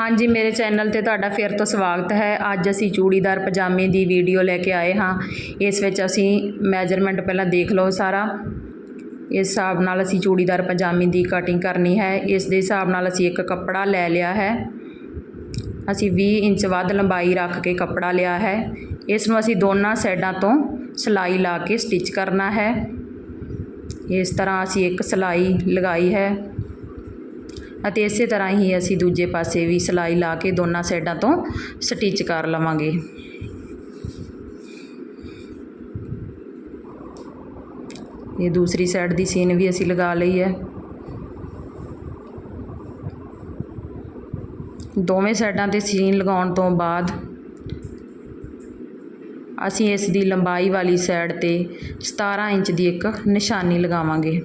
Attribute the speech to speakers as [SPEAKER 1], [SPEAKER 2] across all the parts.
[SPEAKER 1] ਹਾਂਜੀ, ਮੇਰੇ ਚੈਨਲ ਤੇ ਤੁਹਾਡਾ ਫਿਰ ਤੋਂ ਸਵਾਗਤ ਹੈ। ਅੱਜ ਅਸੀਂ ਚੂੜੀਦਾਰ ਪਜਾਮੇ ਦੀ ਵੀਡੀਓ ਲੈ ਕੇ ਆਏ ਹਾਂ। ਇਸ ਵਿੱਚ ਅਸੀਂ ਮੈਜਰਮੈਂਟ ਪਹਿਲਾਂ ਦੇਖ ਲਓ ਸਾਰਾ। ਇਸ ਹਿਸਾਬ ਨਾਲ ਅਸੀਂ ਚੂੜੀਦਾਰ ਪਜਾਮੇ ਦੀ ਕਟਿੰਗ ਕਰਨੀ ਹੈ। ਇਸ ਦੇ ਹਿਸਾਬ ਨਾਲ ਅਸੀਂ ਇੱਕ ਕੱਪੜਾ ਲੈ ਲਿਆ ਹੈ। ਅਸੀਂ 20 ਇੰਚ ਵੱਧ ਲੰਬਾਈ ਰੱਖ ਕੇ ਕੱਪੜਾ ਲਿਆ ਹੈ। ਇਸ ਨੂੰ ਅਸੀਂ ਦੋਨਾਂ ਸਾਈਡਾਂ ਤੋਂ ਸਿਲਾਈ ਲਾ ਕੇ ਸਟਿਚ ਕਰਨਾ ਹੈ। ਇਸ ਤਰ੍ਹਾਂ ਅਸੀਂ ਇੱਕ ਸਿਲਾਈ ਲਗਾਈ ਹੈ। ਅਤੇ ਇਸੇ ਤਰ੍ਹਾਂ ਹੀ ਅਸੀਂ ਦੂਜੇ ਪਾਸੇ ਵੀ ਸਿਲਾਈ ਲਾ ਕੇ ਦੋਨਾਂ ਸਾਈਡਾਂ ਤੋਂ ਸਟਿਚ ਕਰ ਲਵਾਂਗੇ। ਇਹ ਦੂਸਰੀ ਸਾਈਡ ਦੀ ਸੀਨ ਵੀ ਅਸੀਂ ਲਗਾ ਲਈ ਹੈ। ਦੋਵੇਂ ਸਾਈਡਾਂ ਤੇ ਸੀਨ ਲਗਾਉਣ ਤੋਂ ਬਾਅਦ ਅਸੀਂ ਇਸ ਦੀ ਲੰਬਾਈ ਵਾਲੀ ਸਾਈਡ ਤੇ 17 ਇੰਚ ਦੀ ਇੱਕ ਨਿਸ਼ਾਨੀ ਲਗਾਵਾਂਗੇ।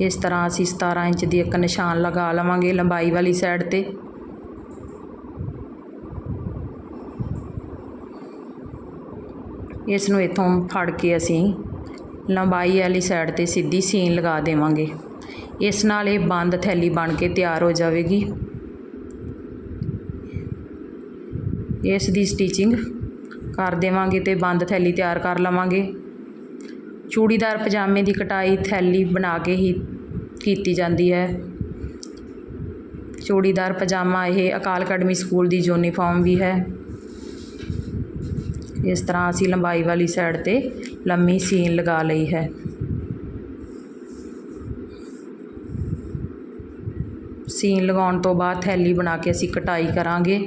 [SPEAKER 1] ਇਸ ਤਰ੍ਹਾਂ ਅਸੀਂ 17 ਇੰਚ ਦੀ ਇੱਕ ਨਿਸ਼ਾਨ ਲਗਾ ਲਵਾਂਗੇ ਲੰਬਾਈ ਵਾਲੀ ਸਾਈਡ ਤੇ। ਇਸ ਨੂੰ ਇੱਥੋਂ ਫੜ ਕੇ ਅਸੀਂ ਲੰਬਾਈ ਵਾਲੀ ਸਾਈਡ ਤੇ ਸਿੱਧੀ ਸੀਨ ਲਗਾ ਦੇਵਾਂਗੇ। ਇਸ ਨਾਲ ਇਹ ਬੰਦ ਥੈਲੀ ਬਣ ਕੇ ਤਿਆਰ ਹੋ ਜਾਵੇਗੀ। ਇਸ ਦੀ ਸਟਿਚਿੰਗ ਕਰ ਦੇਵਾਂਗੇ ਤੇ ਬੰਦ ਥੈਲੀ ਤਿਆਰ ਕਰ ਲਵਾਂਗੇ। ਚੂੜੀਦਾਰ ਪਜਾਮੇ ਦੀ ਕਟਾਈ ਥੈਲੀ ਬਣਾ ਕੇ ਹੀ ਕੀਤੀ ਜਾਂਦੀ ਹੈ। ਚੂੜੀਦਾਰ ਪਜਾਮਾ ਇਹ ਅਕਾਲ ਅਕੈਡਮੀ ਸਕੂਲ ਦੀ ਯੂਨੀਫਾਰਮ ਵੀ ਹੈ। ਇਸ ਤਰ੍ਹਾਂ ਅਸੀਂ ਲੰਬਾਈ ਵਾਲੀ ਸਾਈਡ ਤੇ ਲੰਮੀ ਸੀਨ ਲਗਾ ਲਈ ਹੈ। ਸੀਨ ਲਗਾਉਣ ਤੋਂ ਬਾਅਦ ਥੈਲੀ ਬਣਾ ਕੇ ਅਸੀਂ ਕਟਾਈ ਕਰਾਂਗੇ।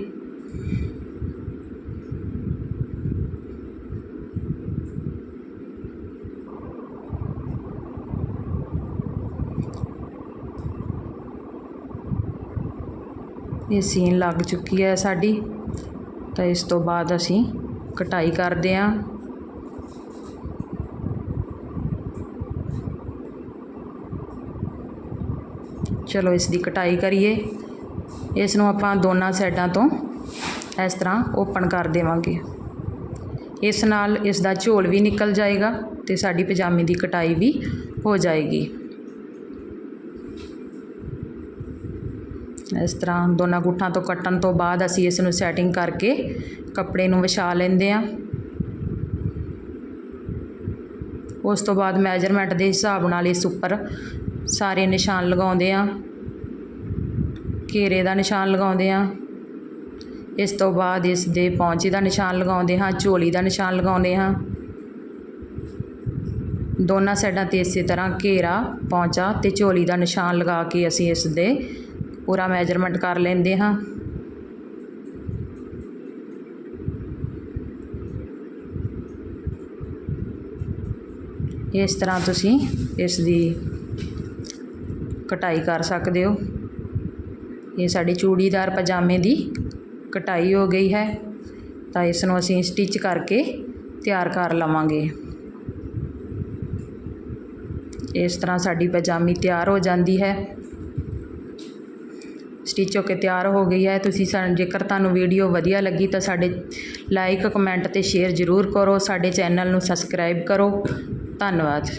[SPEAKER 1] ਇਹ ਸੀਨ ਲੱਗ ਚੁੱਕੀ ਹੈ ਸਾਡੀ। ਤਾਂ ਇਸ ਤੋਂ ਬਾਅਦ ਅਸੀਂ ਕਟਾਈ ਕਰਦੇ ਹਾਂ। ਚਲੋ ਇਸ ਦੀ ਕਟਾਈ ਕਰੀਏ। ਇਸ ਨੂੰ ਆਪਾਂ ਦੋਨਾਂ ਸਾਈਡਾਂ ਤੋਂ ਇਸ ਤਰ੍ਹਾਂ ਓਪਨ ਕਰ ਦੇਵਾਂਗੇ। ਇਸ ਨਾਲ ਇਸ ਦਾ ਝੋਲ ਵੀ ਨਿਕਲ ਜਾਏਗਾ ਤੇ ਸਾਡੀ ਪਜਾਮੇ ਦੀ ਕਟਾਈ ਵੀ ਹੋ ਜਾਏਗੀ। ਇਸ ਤਰ੍ਹਾਂ ਦੋਨਾਂ ਗੁੱਠਾਂ ਤੋਂ ਕੱਟਣ ਤੋਂ ਬਾਅਦ ਅਸੀਂ ਇਸ ਨੂੰ ਸੈਟਿੰਗ ਕਰਕੇ ਕੱਪੜੇ ਨੂੰ ਵਿਛਾ ਲੈਂਦੇ ਹਾਂ। ਉਸ ਤੋਂ ਬਾਅਦ ਮੈਜਰਮੈਂਟ ਦੇ ਹਿਸਾਬ ਨਾਲ ਇਸ ਉੱਪਰ ਸਾਰੇ ਨਿਸ਼ਾਨ ਲਗਾਉਂਦੇ ਹਾਂ। ਘੇਰੇ ਦਾ ਨਿਸ਼ਾਨ ਲਗਾਉਂਦੇ ਹਾਂ। ਇਸ ਤੋਂ ਬਾਅਦ ਇਸ ਦੇ ਪੌਂਚੇ ਦਾ ਨਿਸ਼ਾਨ ਲਗਾਉਂਦੇ ਹਾਂ, ਝੋਲੀ ਦਾ ਨਿਸ਼ਾਨ ਲਗਾਉਂਦੇ ਹਾਂ। ਦੋਨਾਂ ਸਾਈਡਾਂ ਤੇ ਇਸੇ ਤਰ੍ਹਾਂ ਘੇਰਾ, ਪੌਂਚਾ ਤੇ ਝੋਲੀ ਦਾ ਨਿਸ਼ਾਨ ਲਗਾ ਕੇ ਅਸੀਂ ਇਸ ਦੇ ਪੂਰਾ ਮੈਜਰਮੈਂਟ ਕਰ ਲੈਂਦੇ ਹਾਂ। ਇਸ ਤਰ੍ਹਾਂ ਤੁਸੀਂ ਇਸ ਦੀ ਕਟਾਈ ਕਰ ਸਕਦੇ ਹੋ। ਇਹ ਸਾਡੀ ਚੂੜੀਦਾਰ ਪਜਾਮੇ ਦੀ ਕਟਾਈ ਹੋ ਗਈ ਹੈ। ਤਾਂ ਇਸ ਨੂੰ ਅਸੀਂ ਸਟਿਚ ਕਰਕੇ ਤਿਆਰ ਕਰ ਲਵਾਂਗੇ। ਇਸ ਤਰ੍ਹਾਂ ਸਾਡੀ ਪਜਾਮੀ ਤਿਆਰ ਹੋ ਜਾਂਦੀ ਹੈ। ਸਟਿਚ ਹੋ ਕੇ ਤਿਆਰ ਹੋ ਗਈ ਹੈ। ਤੁਸੀਂ ਸਾਨੂੰ ਜੇਕਰ ਤੁਹਾਨੂੰ ਵੀਡੀਓ ਵਧੀਆ ਲੱਗੀ ਤਾਂ ਸਾਡੇ ਲਾਈਕ, ਕਮੈਂਟ ਅਤੇ ਸ਼ੇਅਰ ਜ਼ਰੂਰ ਕਰੋ। ਸਾਡੇ ਚੈਨਲ ਨੂੰ ਸਬਸਕ੍ਰਾਈਬ ਕਰੋ। ਧੰਨਵਾਦ।